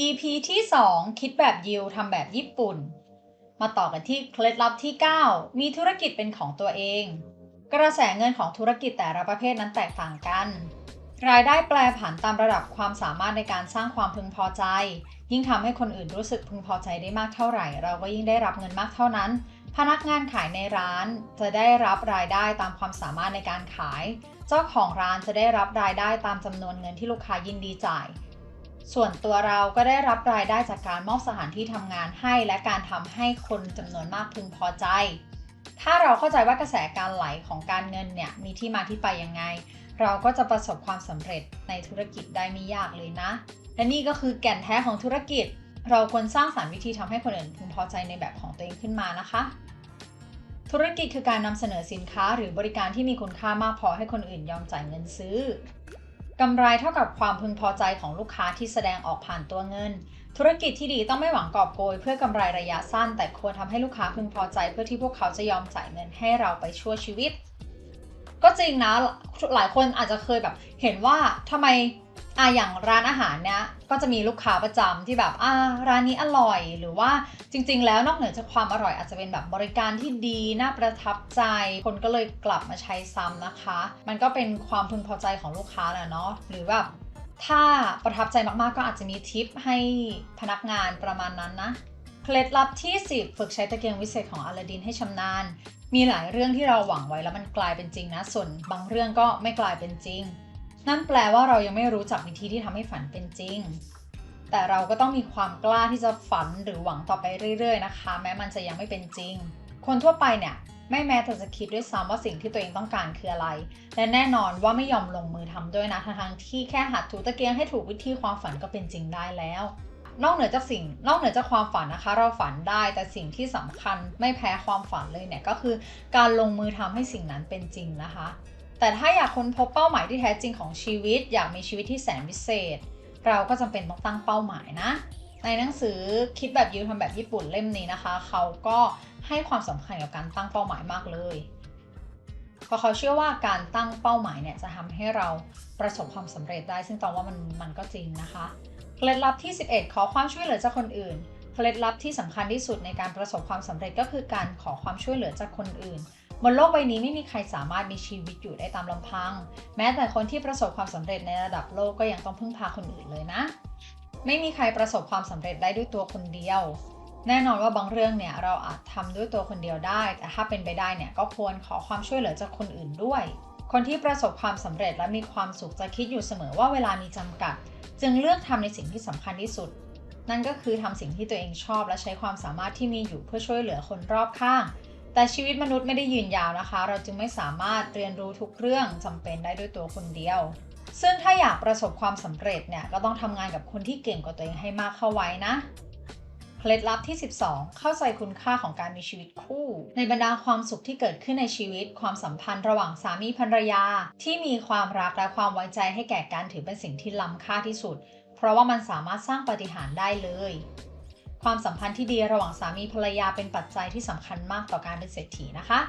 EP ที่ 2 คิดแบบยิวทำแบบญี่ปุ่น มาต่อกันที่เคล็ดลับที่ 9 มีธุรกิจเป็นของตัวเอง กระแสเงินของธุรกิจแต่ละประเภทนั้นแตกต่างกัน รายได้แปรผันตามระดับความสามารถในการสร้างความพึงพอใจ ยิ่งทำให้คนอื่นรู้สึกพึงพอใจได้มากเท่าไหร่ เราก็ยิ่งได้รับเงินมากเท่านั้น พนักงานขายในร้านจะได้รับรายได้ตามความสามารถในการขาย เจ้าของร้านจะได้รับรายได้ตามจำนวนเงินที่ลูกค้ายินดีจ่าย ส่วนตัวเราก็ได้รับรายได้จากการมอบสถานที่ทำงานให้ และการทำให้คนจำนวนมากพึงพอใจ ถ้าเราเข้าใจว่ากระแสการไหลของการเงินเนี่ยมีที่มาที่ไปยังไง เราก็จะประสบความสำเร็จในธุรกิจได้ไม่ยากเลยนะ และนี่ก็คือแก่นแท้ของธุรกิจ เราควรสร้างสรรค์วิธีทำให้คนอื่นพึงพอใจในแบบของตัวเองขึ้นมานะคะ ธุรกิจคือการนำเสนอสินค้าหรือบริการที่มีคุณค่ามากพอให้คนอื่นยอมจ่ายเงินซื้อ กำไรเท่ากับความพึงพอใจของลูกค้าที่แสดงออกผ่านตัวเงิน ธุรกิจที่ดีต้องไม่หวังกอบโกยเพื่อกำไรระยะสั้น แต่ควรทำให้ลูกค้าพึงพอใจ เพื่อที่พวกเขาจะยอมจ่ายเงินให้เราไปชั่วชีวิต ก็จริงนะหลายคนอาจจะเคยแบบเห็นว่าทำไม อะอย่างร้านอาหารเนี้ยก็จะมีลูกค้าประจำที่แบบอ่าร้านนี้อร่อย หรือว่าจริง ๆ แล้วนอกเหนือจากความอร่อยอาจจะเป็นแบบบริการที่ดีน่าประทับใจ คนก็เลยกลับมาใช้ซ้ำนะคะ มันก็เป็นความพึงพอใจของลูกค้าแหละเนาะหรือแบบถ้าประทับใจมากๆ ก็อาจจะมีทิปให้พนักงานประมาณนั้นนะ เคล็ดลับที่ 10 ฝึกใช้ตะเกียงวิเศษของอลาดินให้ชำนาญ มีหลายเรื่องที่เราหวังไว้แล้วมันกลายเป็นจริงนะ ส่วนบางเรื่องก็ไม่กลายเป็นจริง นั่นแปลว่าเรายังไม่รู้จักวิธีที่ทำให้ฝันเป็นจริง แต่เราก็ต้องมีความกล้าที่จะฝันหรือหวังต่อไปเรื่อยๆนะคะ แม้มันจะยังไม่เป็นจริง คนทั่วไปเนี่ยไม่แม้แต่จะคิดด้วยซ้ำว่าสิ่งที่ตัวเองต้องการคืออะไร และแน่นอนว่าไม่ยอมลงมือทำด้วยนะทั้งๆที่แค่หัดถูตะเกียงให้ถูกวิธีความฝันก็เป็นจริงได้แล้ว นอกเหนือจากสิ่ง นอกเหนือจากความฝันนะคะ เราฝันได้แต่สิ่งที่สำคัญไม่แพ้ความฝันเลยเนี่ยก็คือ การลงมือทำให้สิ่งนั้นเป็นจริงนะคะ แต่ถ้าอยากค้นพบเป้าหมายที่แท้จริงของชีวิต อยากมีชีวิตที่แสนพิเศษ เราก็จำเป็นต้องตั้งเป้าหมายนะ ในหนังสือคิดแบบยิวทำแบบญี่ปุ่นเล่มนี้นะคะ เขาก็ให้ความสำคัญกับการตั้งเป้าหมายมากเลยเพราะเขาเชื่อว่าการตั้งเป้าหมายเนี่ยจะทำให้เราประสบความสำเร็จได้ ซึ่งตองว่ามันมันก็จริงนะคะเคล็ดลับที่ 11 ขอความช่วยเหลือจากคนอื่นเคล็ดลับที่สำคัญที่สุดในการประสบความสำเร็จก็คือการขอความช่วยเหลือจากคนอื่น บนโลกใบนี้ไม่มีใครสามารถมีชีวิตอยู่ได้ตามลำพัง แม้แต่คนที่ประสบความสำเร็จในระดับโลกก็ยังต้องพึ่งพาคนอื่นเลยนะ ไม่มีใครประสบความสำเร็จได้ด้วยตัวคนเดียว แน่นอนว่าบางเรื่องเนี่ยเราอาจทำด้วยตัวคนเดียวได้ แต่ถ้าเป็นไปได้เนี่ยก็ควรขอความช่วยเหลือจากคนอื่นด้วย คนที่ประสบความสำเร็จและมีความสุขจะคิดอยู่เสมอว่าเวลามีจำกัด จึงเลือกทำในสิ่งที่สำคัญที่สุด นั่นก็คือทำสิ่งที่ตัวเองชอบและใช้ความสามารถที่มีอยู่เพื่อช่วยเหลือคนรอบข้าง แต่ชีวิตมนุษย์ไม่ได้ยืนยาวนะคะ เราจึงไม่สามารถเรียนรู้ทุกเรื่องจำเป็นได้ด้วยตัวคนเดียว ซึ่งถ้าอยากประสบความสำเร็จเนี่ยก็ต้องทำงานกับคนที่เก่งกว่าตัวเองให้มากเข้าไว้นะเคล็ดลับที่ 12 เข้าใจคุณค่าของการมีชีวิตคู่ ในบรรดาความสุขที่เกิดขึ้นในชีวิต ความสัมพันธ์ระหว่างสามีภรรยา ที่มีความรักและความไว้ใจให้แก่กันถือเป็นสิ่งที่ล้ำค่าที่สุด เพราะว่ามันสามารถสร้างปาฏิหาริย์ได้เลย ความสัมพันธ์ที่ดีระหว่างสามีภรรยาเป็นปัจจัยที่สำคัญมากต่อการเป็นเศรษฐีนะคะ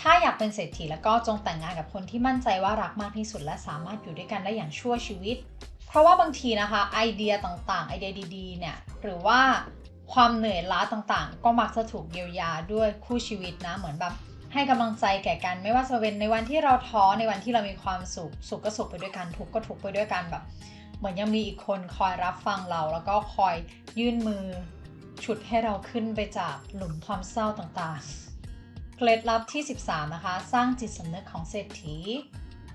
ถ้าอยากเป็นเศรษฐีแล้วก็จงแต่งงานกับคนที่มั่นใจว่ารักมากที่สุด และสามารถอยู่ด้วยกันได้อย่างชั่วชีวิต เพราะว่าบางทีนะคะไอเดียต่างๆ ไอเดียดีๆ เนี่ยหรือว่าความเหนื่อยล้าต่างๆ ก็มักจะถูกเยียวยาด้วยคู่ชีวิตนะเหมือนแบบให้กำลังใจแก่กันไม่ว่าจะเป็นในวันที่เราท้อในวันที่เรามีความสุขสุขก็สุขไปด้วยกันทุกข์ก็ทุกข์ไปด้วยกันแบบ เหมือนยังมีอีกคนคอยรับฟังเรา แล้วก็คอยยื่นมือฉุดให้เราขึ้นไปจากหลุมความเศร้าต่างๆ เคล็ดลับที่ 13 นะคะ สร้างจิตสำนึกของเศรษฐี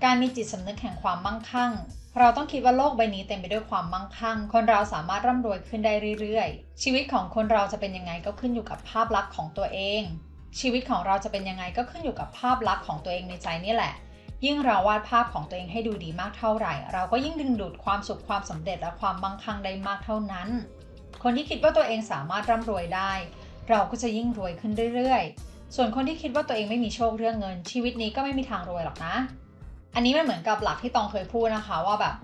การมีจิตสำนึกแห่งความมั่งคั่ง เราต้องคิดว่าโลกใบนี้เต็มไปด้วยความมั่งคั่ง คนเราสามารถร่ำรวยขึ้นได้เรื่อยๆ ชีวิตของคนเราจะเป็นยังไงก็ขึ้นอยู่กับภาพลักษณ์ของตัวเอง ชีวิตของเราจะเป็นยังไงก็ขึ้นอยู่กับภาพลักษณ์ของตัวเองในใจนี่แหละ ยิ่งเราวาดภาพของตัวเองให้ดูดีมากเท่าไหร่ เราก็ยิ่งดึงดูดความสุขความสำเร็จและความมั่งคั่งได้มากเท่านั้น คนที่คิดว่าตัวเองสามารถร่ำรวยได้ เราก็จะยิ่งรวยขึ้นเรื่อยๆ ส่วนคนที่คิดว่าตัวเองไม่มีโชคเรื่องเงิน ชีวิตนี้ก็ไม่มีทางรวยหรอกนะ อันนี้มันเหมือนกับหลักที่ตองเคยพูดนะคะว่าแบบ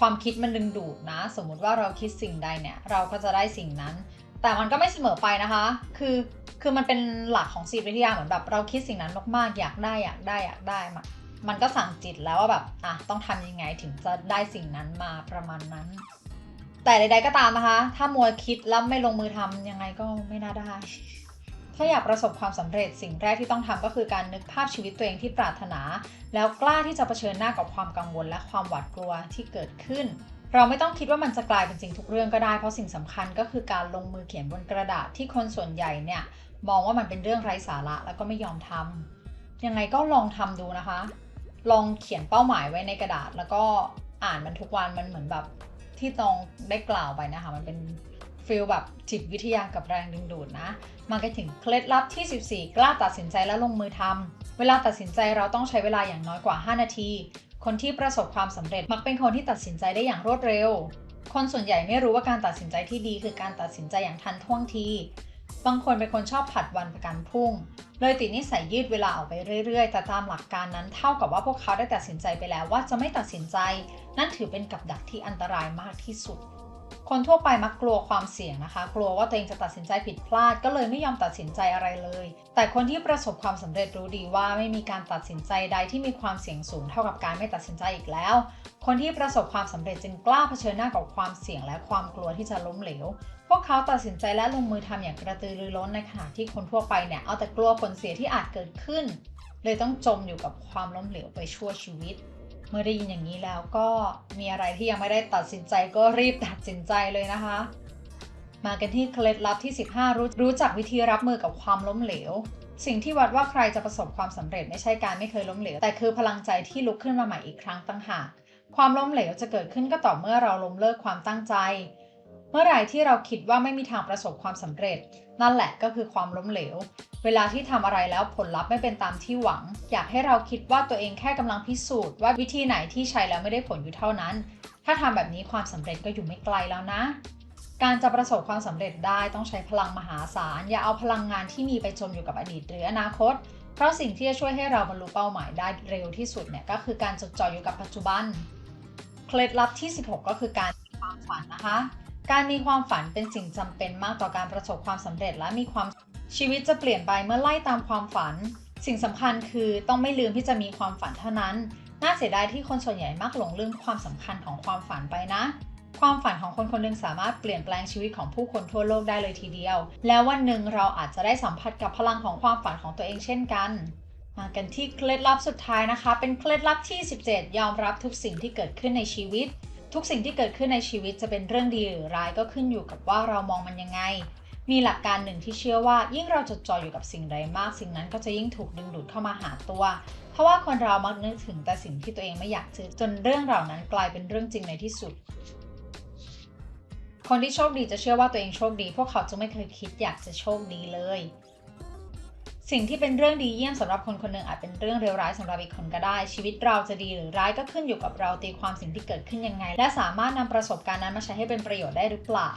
ความคิดมันดึงดูดนะ สมมุติว่าเราคิดสิ่งใดเนี่ย เราก็จะได้สิ่งนั้น แต่มันก็ไม่เสมอไปนะคะ คือคือมันเป็นหลักของจิตวิทยาเหมือนแบบเราคิดสิ่งนั้นมากๆอยากได้อยากได้อยากได้มัน มันก็สั่งจิตแล้วว่าแบบอะต้องทำยังไงถึงจะได้สิ่งนั้นมาประมาณนั้น แต่ใด ๆก็ตามนะคะ ถ้ามัวคิดแล้วไม่ลงมือทำยังไงก็ไม่น่าได้ ถ้าอยากประสบความสำเร็จสิ่งแรกที่ต้องทำก็คือการนึกภาพชีวิตตัวเองที่ปรารถนา แล้วกล้าที่จะเผชิญหน้ากับความกังวลและความหวาดกลัวที่เกิดขึ้นเราไม่ต้องคิดว่ามันจะกลายเป็นจริงทุกเรื่องก็ได้ เพราะสิ่งสำคัญก็คือการลงมือเขียนบนกระดาษที่คนส่วนใหญ่เนี่ย มองว่ามันเป็นเรื่องไร้สาระแล้วก็ไม่ยอมทำยังไงก็ลองทำดูนะคะ ลองเขียนเป้าหมายไว้ในกระดาษ แล้วก็อ่านมันทุกวันมันเหมือนแบบที่ตองได้กล่าวไปนะคะ มันเป็นฟิลแบบจิตวิทยากับแรงดึงดูดนะ มากันถึงเคล็ดลับที่ 14 กล้าตัดสินใจและลงมือทำเวลาตัดสินใจเราต้องใช้เวลาอย่างน้อยกว่า 5 นาที คนที่ประสบความสำเร็จมักเป็นคนที่ตัดสินใจได้อย่างรวดเร็ว คนส่วนใหญ่ไม่รู้ว่าการตัดสินใจที่ดีคือการตัดสินใจอย่างทันท่วงที บางคนเป็นคนชอบผัดวันประกันพรุ่ง เลยติดนิสัยยืดเวลาออกไปเรื่อยๆ แต่ตามหลักการนั้นเท่ากับว่าพวกเขาได้ตัดสินใจไปแล้วว่าจะไม่ตัดสินใจ นั่นถือเป็นกับดักที่อันตรายมากที่สุด คนทั่วไปมักกลัวความเสี่ยงนะคะ กลัวว่าตัวเองจะตัดสินใจผิดพลาด ก็เลยไม่ยอมตัดสินใจอะไรเลย แต่คนที่ประสบความสำเร็จรู้ดีว่าไม่มีการตัดสินใจใดที่มีความเสี่ยงสูงเท่ากับการไม่ตัดสินใจอีกแล้ว คนที่ประสบความสำเร็จจึงกล้าเผชิญหน้ากับความเสี่ยงและความกลัวที่จะล้มเหลว พวกเขาตัดสินใจและลงมือทำอย่างกระตือรือร้นในขณะที่คนทั่วไปเนี่ยเอาแต่กลัวผลเสียที่อาจเกิดขึ้น เลยต้องจมอยู่กับความล้มเหลวไปชั่วชีวิต เมื่อได้ยินอย่างนี้แล้วก็มีอะไรที่ยังไม่ได้ตัดสินใจก็รีบตัดสินใจเลยนะคะ มากันที่เคล็ดลับที่ 15 รู้รู้จักวิธีรับมือกับความล้มเหลว สิ่งที่วัดว่าใครจะประสบความสำเร็จไม่ใช่การไม่เคยล้มเหลว แต่คือพลังใจที่ลุกขึ้นมาใหม่อีกครั้งตั้งหากความล้มเหลวจะเกิดขึ้นก็ต่อเมื่อเราล้มเลิกความตั้งใจ เมื่อไหร่ที่เราคิดว่าไม่มีทางประสบความสำเร็จ นั่นแหละก็คือความล้มเหลว เวลาที่ทำอะไรแล้วผลลัพธ์ไม่เป็นตามที่หวัง อยากให้เราคิดว่าตัวเองแค่กำลังพิสูจน์ว่าวิธีไหนที่ใช้แล้วไม่ได้ผลอยู่เท่านั้น ถ้าทำแบบนี้ความสำเร็จก็อยู่ไม่ไกลแล้วนะ การจะประสบความสำเร็จได้ต้องใช้พลังมหาศาล อย่าเอาพลังงานที่มีไปจมอยู่กับอดีตหรืออนาคต เพราะสิ่งที่จะช่วยให้เราบรรลุเป้าหมายได้เร็วที่สุดเนี่ยก็คือการจดจ่ออยู่กับปัจจุบัน เคล็ดลับที่ 16 ก็คือการมีความฝันนะคะ การมีความฝันเป็นสิ่งจำเป็นมากต่อการประสบความสำเร็จและมีความชีวิตจะเปลี่ยนไปเมื่อไล่ตามความฝัน สิ่งสำคัญคือต้องไม่ลืมที่จะมีความฝันเท่านั้น น่าเสียดายที่คนส่วนใหญ่มักหลงลืมความสำคัญของความฝันไปนะ ความฝันของคนคนหนึ่งสามารถเปลี่ยนแปลงชีวิตของผู้คนทั่วโลกได้เลยทีเดียว แล้ววันหนึ่งเราอาจจะได้สัมผัสกับพลังของความฝันของตัวเองเช่นกันมากันที่เคล็ดลับสุดท้ายนะคะ เป็นเคล็ดลับที่ 17 ยอมรับทุกสิ่งที่เกิดขึ้นในชีวิต ทุกสิ่งที่เกิดขึ้นในชีวิตจะเป็นเรื่องดีหรือร้ายก็ขึ้นอยู่กับว่าเรามองมันยังไง มีหลักการหนึ่งที่เชื่อว่า ยิ่งเราจดจ่ออยู่กับสิ่งใดมาก สิ่งนั้นก็จะยิ่งถูกดึงดูดเข้ามาหาตัว เพราะว่าคนเรามักนึกถึงแต่สิ่งที่ตัวเองไม่อยากเจอจนเรื่องเหล่านั้นกลายเป็นเรื่องจริงในที่สุด คนที่โชคดีจะเชื่อว่าตัวเองโชคดี พวกเขาจะไม่เคยคิดอยากจะโชคดีเลย สิ่งที่เป็นเรื่องดีเยี่ยมสำหรับคนคนหนึ่งอาจเป็นเรื่องเลวร้ายสำหรับอีกคนก็ได้ ชีวิตเราจะดีหรือร้ายก็ขึ้นอยู่กับเราตีความสิ่งที่เกิดขึ้นยังไง และสามารถนำประสบการณ์นั้นมาใช้ให้เป็นประโยชน์ได้หรือเปล่า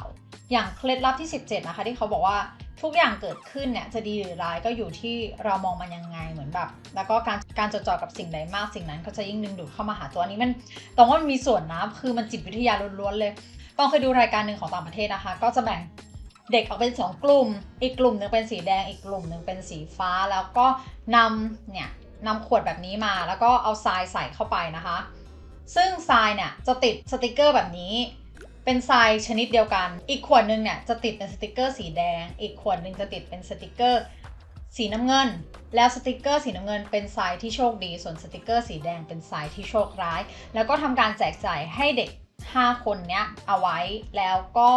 อย่างเคล็ดลับที่ 17 นะคะ ที่เขาบอกว่าทุกอย่างเกิดขึ้นเนี่ยจะดีหรือร้ายก็อยู่ที่เรามองมันยังไงเหมือนแบบ แล้วก็การการจดจ่อกับสิ่งใดมากสิ่งนั้นก็จะยิ่งดึงดูดเข้ามาหาตัวนี้มันตรงว่ามันมีส่วนนะคือมันจิตวิทยาล้วนๆเลย ต้องเคยดูรายการหนึ่งของต่างประเทศนะคะ ก็จะแบ่ง เด็กออกเป็นสองกลุ่ม อีกกลุ่มหนึ่งเป็นสีแดง อีกกลุ่มหนึ่งเป็นสีฟ้า แล้วก็นำเนี่ยนำขวดแบบนี้มา แล้วก็เอาทรายใส่เข้าไปนะคะ ซึ่งทรายเนี่ยจะติดสติกเกอร์แบบนี้ เป็นทรายชนิดเดียวกัน อีกขวดหนึ่งเนี่ยจะติดเป็นสติกเกอร์สีแดง อีกขวดหนึ่งจะติดเป็นสติกเกอร์สีน้ำเงิน แล้วสติกเกอร์สีน้ำเงินเป็นทรายที่โชคดี ส่วนสติกเกอร์สีแดงเป็นทรายที่โชคร้าย แล้วก็ทำการแจกจ่ายให้เด็ก 5 คนเนี้ยเอาไว้แล้วก็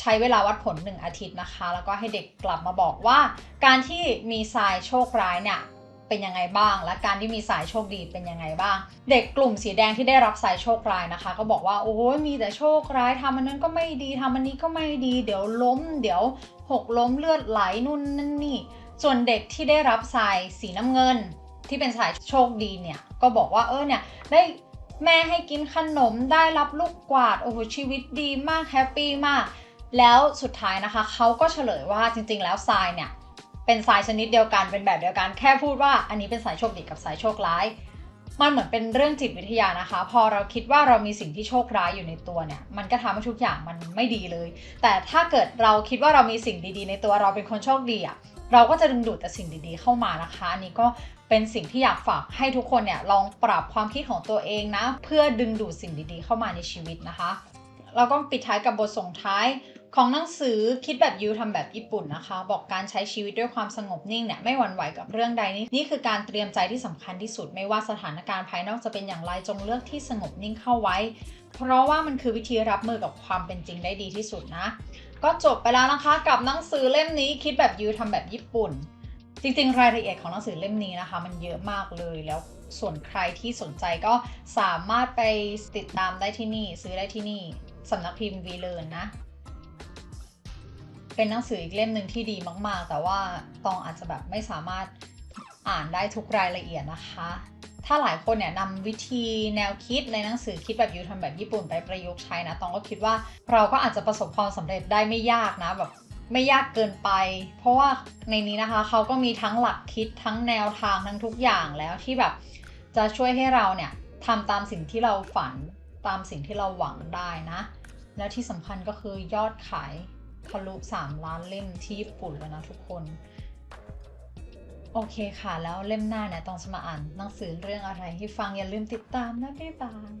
ใช้เวลาวัดผล 1 อาทิตย์นะคะ แล้วก็ให้เด็กกลับมาบอกว่า การที่มีทรายโชคร้ายเนี่ยเป็นยังไงบ้าง และการที่มีสายโชคดีเป็นยังไงบ้าง เด็กกลุ่มสีแดงที่ได้รับสายโชคร้ายนะคะ ก็บอกว่าโอ้ยมีแต่โชคร้ายทำอันนั้นก็ไม่ดีทำอันนี้ก็ไม่ดี เดี๋ยวล้ม เดี๋ยวหกล้มเลือดไหลนู่นนั่นนี่ ส่วนเด็กที่ได้รับสายสีน้ำเงิน ที่เป็นสายโชคดีเนี่ยก็บอกว่าเออเนี่ยได้ แม่ให้กินขนมได้รับลูกกวาด โอ้โหชีวิตดีมากแฮปปี้มาก แล้วสุดท้ายนะคะ เขาก็เฉลยว่าจริง ๆ แล้วทรายเนี่ย เป็นทรายชนิดเดียวกันเป็นแบบเดียวกัน แค่พูดว่าอันนี้เป็นสายโชคดีกับสายโชคร้าย มันเหมือนเป็นเรื่องจิตวิทยานะคะ พอเราคิดว่าเรามีสิ่งที่โชคร้ายอยู่ในตัวเนี่ย มันก็ทำให้ทุกอย่างมันไม่ดีเลย แต่ถ้าเกิดเราคิดว่าเรามีสิ่งดีๆ ในตัวเราเป็นคนโชคดีอะเราก็จะดึงดูดแต่สิ่งดีๆเข้ามานะคะ อันนี้ก็เป็นสิ่งที่อยากฝากให้ทุกคนเนี่ยลองปรับความคิดของตัวเองนะ เพื่อดึงดูดสิ่งดีๆเข้ามาในชีวิตนะคะ เราก็ปิดท้ายกับบทส่งท้าย ของหนังสือคิดแบบยูทำแบบญี่ปุ่นนะคะ บอกการใช้ชีวิตด้วยความสงบนิ่งเนี่ยไม่หวั่นไหวกับเรื่องใดนี่นี่คือการเตรียมใจที่สำคัญที่สุด ไม่ว่าสถานการณ์ภายนอกจะเป็นอย่างไรจงเลือกที่สงบนิ่งเข้าไว้ เพราะว่ามันคือวิธีรับมือกับความเป็นจริงได้ดีที่สุดนะ ก็จบไปแล้วนะคะ กับหนังสือเล่มนี้คิดแบบยูทำแบบญี่ปุ่น จริงๆ รายละเอียดของหนังสือเล่มนี้นะคะ มันเยอะมากเลยแล้วส่วนใครที่สนใจก็สามารถไปติดตามได้ที่นี่ ซื้อได้ที่นี่สำนักพิมพ์วีเลนนะ เป็นหนังสืออีกเล่มหนึ่งที่ดีมาก ๆ แต่ว่าตองอาจจะแบบไม่สามารถอ่านได้ทุกรายละเอียดนะคะ ถ้าหลายคนเนี่ยนำวิธีแนวคิดในหนังสือคิดแบบยูทำแบบญี่ปุ่นไปประยุกต์ใช้นะตองก็คิดว่าเราก็อาจจะประสบความสำเร็จได้ไม่ยากนะแบบไม่ยากเกินไป เพราะว่าในนี้นะคะเขาก็มีทั้งหลักคิดทั้งแนวทางทั้งทุกอย่างแล้วที่แบบจะช่วยให้เราเนี่ยทำตามสิ่งที่เราฝันตามสิ่งที่เราหวังได้นะ แล้วที่สำคัญก็คือยอดขาย ทะลุ3ล้านเล่มที่ญี่ปุ่นแล้วนะทุกคน โอเคค่ะ แล้วเล่มหน้าเนี่ยต้องจะมาอ่านหนังสือเรื่องอะไรให้ฟังอย่าลืมติดตามนะบ๊ายบาย